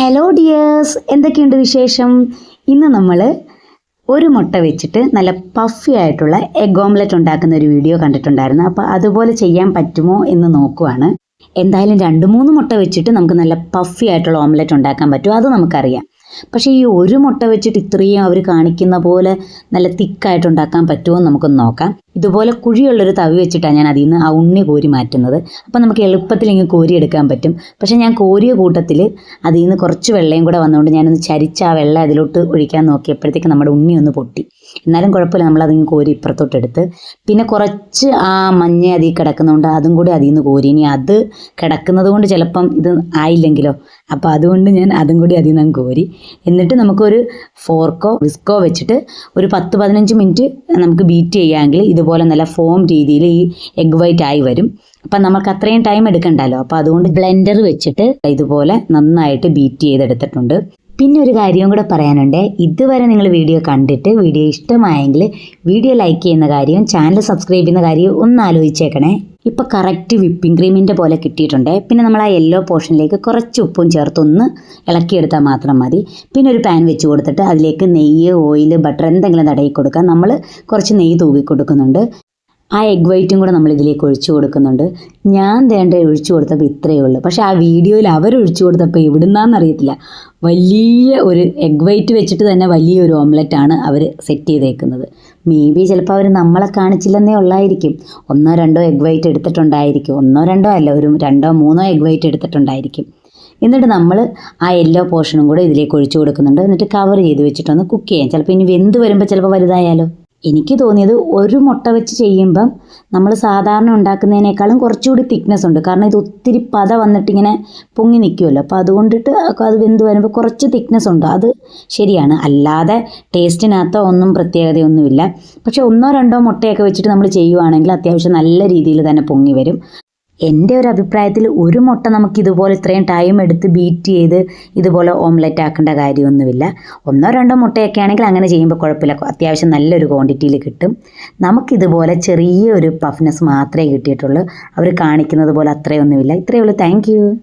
Hello dears എന്തൊക്കെയുണ്ട് വിശേഷം? ഇന്ന് നമ്മൾ ഒരു മുട്ട വെച്ചിട്ട് നല്ല പഫി ആയിട്ടുള്ള എഗ് ഓംലെറ്റ് ഉണ്ടാക്കുന്ന ഒരു വീഡിയോ കണ്ടിട്ടുണ്ടായിരുന്നു. അപ്പോൾ അതുപോലെ ചെയ്യാൻ പറ്റുമോ എന്ന് നോക്കുവാണ്. എന്തായാലും രണ്ട് മൂന്ന് മുട്ട വെച്ചിട്ട് നമുക്ക് നല്ല പഫി ആയിട്ടുള്ള ഓംലെറ്റ് ഉണ്ടാക്കാൻ പറ്റും. അത് നമുക്കറിയാം. പക്ഷേ ഈ ഒരു മുട്ട വെച്ചിട്ട് ഇത്രയും അവർ കാണിക്കുന്ന പോലെ നല്ല തിക്കായിട്ട് ഉണ്ടാക്കാൻ പറ്റുമോ എന്ന് നമുക്കൊന്ന് നോക്കാം. ഇതുപോലെ കുഴിയുള്ളൊരു തവി വെച്ചിട്ടാണ് ഞാൻ അതിൽ നിന്ന് ആ ഉണ്ണി കോരി മാറ്റുന്നത്. അപ്പം നമുക്ക് എളുപ്പത്തിൽ ഇങ്ങനെ കോരി എടുക്കാൻ പറ്റും. പക്ഷേ ഞാൻ കോരിയ കൂട്ടത്തിൽ അതിൽ നിന്ന് കുറച്ച് വെള്ളയും കൂടെ വന്നുകൊണ്ട് ഞാനൊന്ന് ചരിച്ച് ആ വെള്ളം അതിലോട്ട് ഒഴിക്കാൻ നോക്കിയപ്പോഴത്തേക്ക് നമ്മുടെ ഉണ്ണി ഒന്ന് പൊട്ടി. എന്നാലും കുഴപ്പമില്ല നമ്മൾ അതിങ്ങ് കോരി ഇപ്പുറത്തോട്ട് എടുത്ത് പിന്നെ കുറച്ച് ആ മഞ്ഞ അതിൽ കിടക്കുന്നതുകൊണ്ട് അതും കൂടി അതിൽ നിന്ന് കോരി. ഇനി അത് കിടക്കുന്നത് കൊണ്ട് ചിലപ്പം ഇത് ആയില്ലെങ്കിലോ? അപ്പോൾ അതുകൊണ്ട് ഞാൻ അതും കൂടി അതിൽ നിന്ന് കോരി. എന്നിട്ട് നമുക്കൊരു ഫോർക്കോ വിസ്കോ വെച്ചിട്ട് ഒരു പത്ത് പതിനഞ്ച് മിനിറ്റ് നമുക്ക് ബീറ്റ് ചെയ്യുകയാണെങ്കിൽ ഇതുപോലെ നല്ല ഫോം രീതിയിൽ ഈ എഗ് വൈറ്റ് ആയി വരും. അപ്പം നമുക്ക് അത്രയും ടൈം എടുക്കണ്ടല്ലോ. അപ്പോൾ അതുകൊണ്ട് ബ്ലെൻഡർ വെച്ചിട്ട് ഇതുപോലെ നന്നായിട്ട് ബീറ്റ് ചെയ്തെടുത്തിട്ടുണ്ട്. പിന്നെ ഒരു കാര്യവും കൂടെ പറയാനുണ്ട്. ഇതുവരെ നിങ്ങൾ വീഡിയോ കണ്ടിട്ട് വീഡിയോ ഇഷ്ടമായെങ്കിൽ വീഡിയോ ലൈക്ക് ചെയ്യുന്ന കാര്യവും ചാനൽ സബ്സ്ക്രൈബ് ചെയ്യുന്ന കാര്യവും ഒന്ന് ആലോചിച്ചേക്കണേ. ഇപ്പോൾ കറക്റ്റ് വിപ്പിംഗ് ക്രീമിന്റെ പോലെ കിട്ടിയിട്ടുണ്ട്. പിന്നെ നമ്മൾ ആ യെല്ലോ പോർഷനിലേക്ക് കുറച്ച് ഉപ്പും ചേർത്തൊന്ന് ഇളക്കിയെടുത്താൽ മാത്രം മതി. പിന്നെ ഒരു പാൻ വെച്ച് കൊടുത്തിട്ട് അതിലേക്ക് നെയ്യ് ഓയിൽ ബട്ടർ എന്തെങ്കിലും തടയി കൊടുക്കാം. നമ്മൾ കുറച്ച് നെയ്യ് തൂവി കൊടുക്കുന്നുണ്ട്. ആ എഗ് വൈറ്റും കൂടെ നമ്മൾ ഇതിലേക്ക് ഒഴിച്ചു കൊടുക്കുന്നുണ്ട്. ഞാൻ വേണ്ട ഒഴിച്ചു കൊടുത്തപ്പോൾ ഇത്രയേ ഉള്ളൂ. പക്ഷേ ആ വീഡിയോയിൽ അവർ ഒഴിച്ചു കൊടുത്തപ്പോൾ എവിടുന്നാന്നറിയത്തില്ല വലിയ ഒരു എഗ് വൈറ്റ് വെച്ചിട്ട് തന്നെ വലിയൊരു ഓംലെറ്റാണ് അവർ സെറ്റ് ചെയ്തേക്കുന്നത്. മേ ബി ചിലപ്പോൾ അവർ നമ്മളെ കാണിച്ചില്ലെന്നേ ഉള്ളായിരിക്കും. ഒന്നോ രണ്ടോ എഗ് വൈറ്റ് എടുത്തിട്ടുണ്ടായിരിക്കും. ഒന്നോ രണ്ടോ അല്ല ഒരു രണ്ടോ മൂന്നോ എഗ് വൈറ്റ് എടുത്തിട്ടുണ്ടായിരിക്കും. എന്നിട്ട് നമ്മൾ ആ യെല്ലോ പോർഷനും കൂടെ ഇതിലേക്ക് ഒഴിച്ചു കൊടുക്കുന്നുണ്ട്. എന്നിട്ട് കവർ ചെയ്ത് വെച്ചിട്ടൊന്ന് കുക്ക് ചെയ്യാം. ചിലപ്പോൾ ഇനി വെന്ത് വരുമ്പോൾ ചിലപ്പോൾ വലുതായാലോ. എനിക്ക് തോന്നിയത് ഒരു മുട്ട വെച്ച് ചെയ്യുമ്പം നമ്മൾ സാധാരണ ഉണ്ടാക്കുന്നതിനേക്കാളും കുറച്ചുകൂടി തിക്നെസ് ഉണ്ട്. കാരണം ഇത് ഒത്തിരി പത വന്നിട്ട് ഇങ്ങനെ പൊങ്ങി നിൽക്കുമല്ലോ അപ്പോൾ അതുകൊണ്ടിട്ട് അത് വെന്ത് വരുമ്പോൾ കുറച്ച് തിക്നെസ് ഉണ്ട്. അത് ശരിയാണ്. അല്ലാതെ ടേസ്റ്റിനകത്തോ ഒന്നും പ്രത്യേകതയൊന്നുമില്ല. പക്ഷേ ഒന്നോ രണ്ടോ മുട്ടയൊക്കെ വെച്ചിട്ട് നമ്മൾ ചെയ്യുവാണെങ്കിൽ അത്യാവശ്യം നല്ല രീതിയിൽ തന്നെ പൊങ്ങി വരും. എന്റെ ഒരു അഭിപ്രായത്തിൽ ഒരു മുട്ട നമുക്ക് ഇതുപോലെ ഇത്രയും ടൈം എടുത്ത് ബീറ്റ് ചെയ്ത് ഇതുപോലെ ഓംലെറ്റ് ആക്കേണ്ട കാര്യമൊന്നുമില്ല. ഒന്നോ രണ്ടോ മുട്ടയൊക്കെ ആണെങ്കിൽ അങ്ങനെ ചെയ്യുമ്പോൾ കുഴപ്പമില്ല. അത്യാവശ്യം നല്ലൊരു ക്വാണ്ടിറ്റിയിൽ കിട്ടും. നമുക്കിതുപോലെ ചെറിയൊരു പഫ്നെസ് മാത്രമേ കിട്ടിയിട്ടുള്ളൂ. അവർ കാണിക്കുന്നത് പോലെ അത്രയൊന്നുമില്ല. ഇത്രയേ ഉള്ളൂ. താങ്ക്